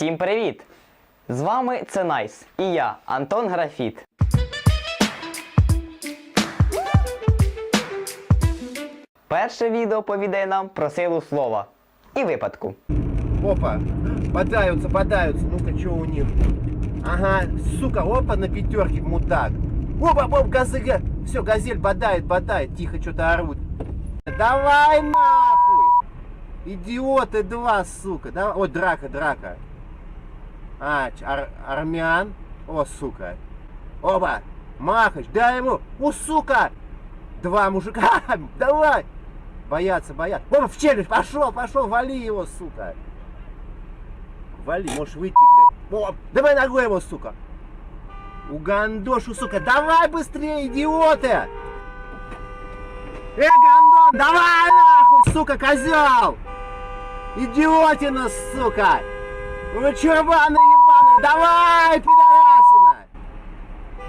Всім привіт! З вами це Найс і я, Антон Графіт. Перше відео повідає нам про силу слова і випадку. Опа, бодаются, бодаются. Ну-ка, что у них? Ага, сука, опа, на пятерке, мудак. Опа, опа, газы, все, газель бодает, бодает, тихо что-то орут. Давай нахуй! Идиоты два, сука. Давай. О, драка, драка. А, ар- армян. О, сука. Оба, махач, дай ему. О, сука! Два мужика, давай! Боятся, боятся. Опа, в челюсть, пошел, пошел, вали его, сука. Вали, можешь выйти, блядь. О, давай ногой его, сука. Угандошу, сука. Давай быстрее, идиоты! Э, гандон, давай нахуй, сука, козел! Идиотина, сука! Вы чурбаны ебаные, давай, пидорасина!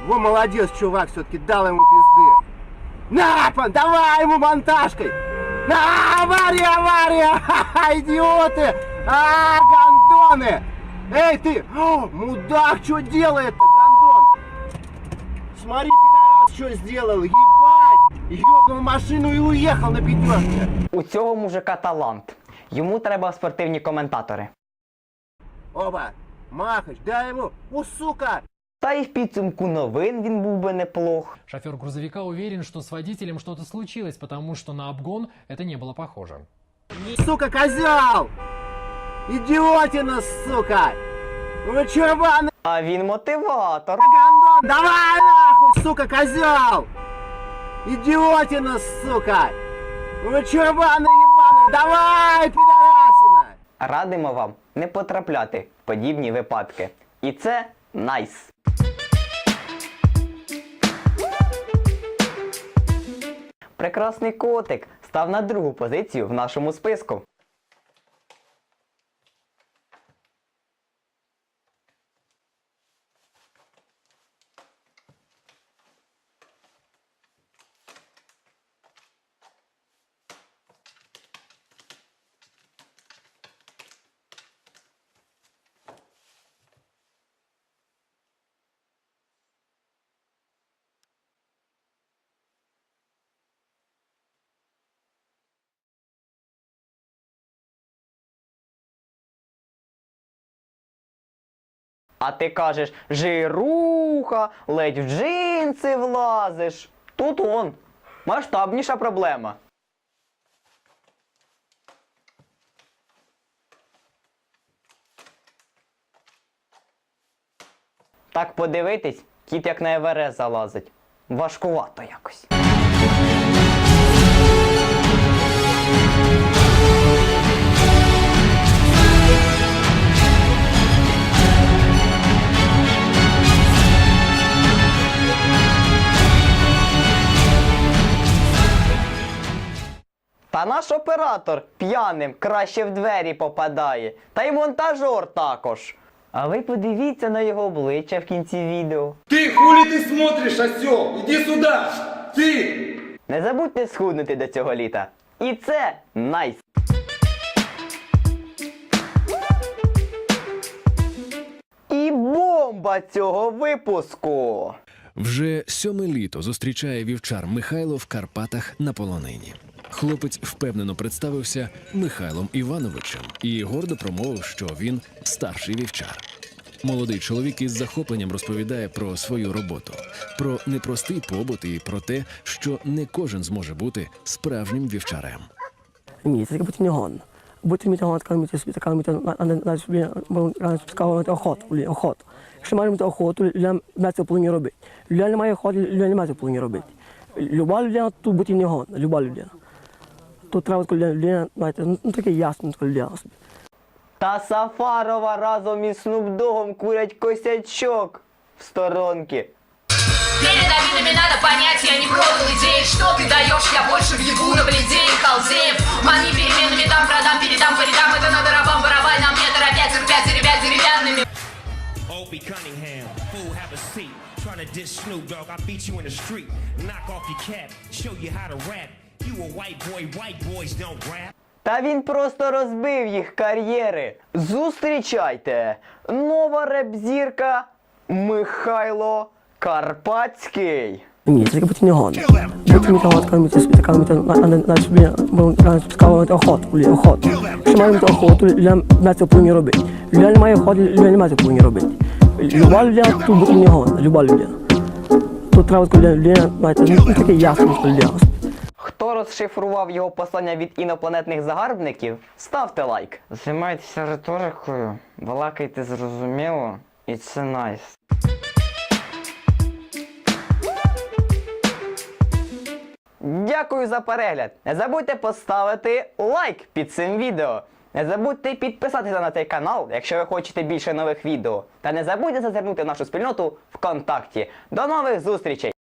Во, молодец, чувак, все-таки дал ему пизды. На, пан, давай ему монтажкой! На, авария, авария! Ха-ха, идиоты! А, гандоны! Эй, ты! О, мудак, что делает-то, гандон? Смотри, пидорас, что сделал, ебать! Ёбнул машину и уехал на пятерке. У цього мужика талант. Йому треба спортивні коментатори. Оба, Махач, дай ему, у, сука! Та й в підсумку новин він був би неплох. Шофер грузовика уверен, что с водителем что-то случилось, потому что на обгон это не было похоже. Сука, козел! Идиотина, сука! Вы чурбаны, А він мотиватор. гандон! Давай нахуй, сука, козел! Идиотина, сука! Вы чурбаны ебаные! Давай, пидорасина! Радимо вам не потрапляти в подібні випадки. І це найс. Прекрасний котик став на другу позицію в нашому списку. А ти кажеш, жируха, ледь в джинси влазиш. Тут он. Масштабніша проблема. Так подивитись, кіт як на Еверест залазить. Важкувато якось. Та наш оператор п'яним краще в двері попадає, та й монтажер також. А ви подивіться на його обличчя в кінці відео. Ты хули ты смотришь, осел? Иди сюда! Ты! Не забудьте схуднути до цього літа. І це найс! І бомба цього випуску! Вже сьоме літо зустрічає вівчар Михайло в Карпатах на полонині. Хлопець впевнено представився Михайлом Івановичем і гордо промовив, що він старший вівчар. Молодий чоловік із захопленням розповідає про свою роботу, про непростий побут і про те, що не кожен зможе бути справжнім вівчарем. Ні, це бути гон. Бути коли мені собі така сказати охоту, охоту. Якщо маємо мати охоту, має це повинні робити. Людина не має охоти, людина не має повинні робити. Люба людина тут бути не гон, люба людина. Тут треба коли людина, людина, знаєте, ну таке ясно, коли людина собі. Та Сафарова разом із Снупдогом курять косячок в сторонки. Перед обидами надо понять, я не продал идеи Что ты даешь, я больше въебу на бледей Халзеев Мани переменами там продам, передам по рядам Это надо рабам воровать, нам не торопять Терпять ребят деревянными Opie Cunningham, fool, have a seat. Trying to diss Snoop Dogg, I beat you in the street. Knock off your cap, show you how to rap. Та він просто розбив їх кар'єри. Зустрічайте! Нова реп-зірка Михайло Карпатський. Ні, це буде не гон. Мітагон, коли міти собі така міти на собі цікаво охоту, блін, охоту. Якщо має мати охоту, людям на це повинні робити. Не має охоти, людина не має це повинні робити. Люба людина тут буде не гон, люба людина. Тут треба, коли людина, знаєте, ну таке ясно, що людина. Розшифрував його послання від інопланетних загарбників? Ставте лайк. Займайтеся риторикою, балакайте зрозуміло, і це найс. Дякую за перегляд. Не забудьте поставити лайк під цим відео. Не забудьте підписатися на цей канал, якщо ви хочете більше нових відео. Та не забудьте зазирнути в нашу спільноту ВКонтакті. До нових зустрічей!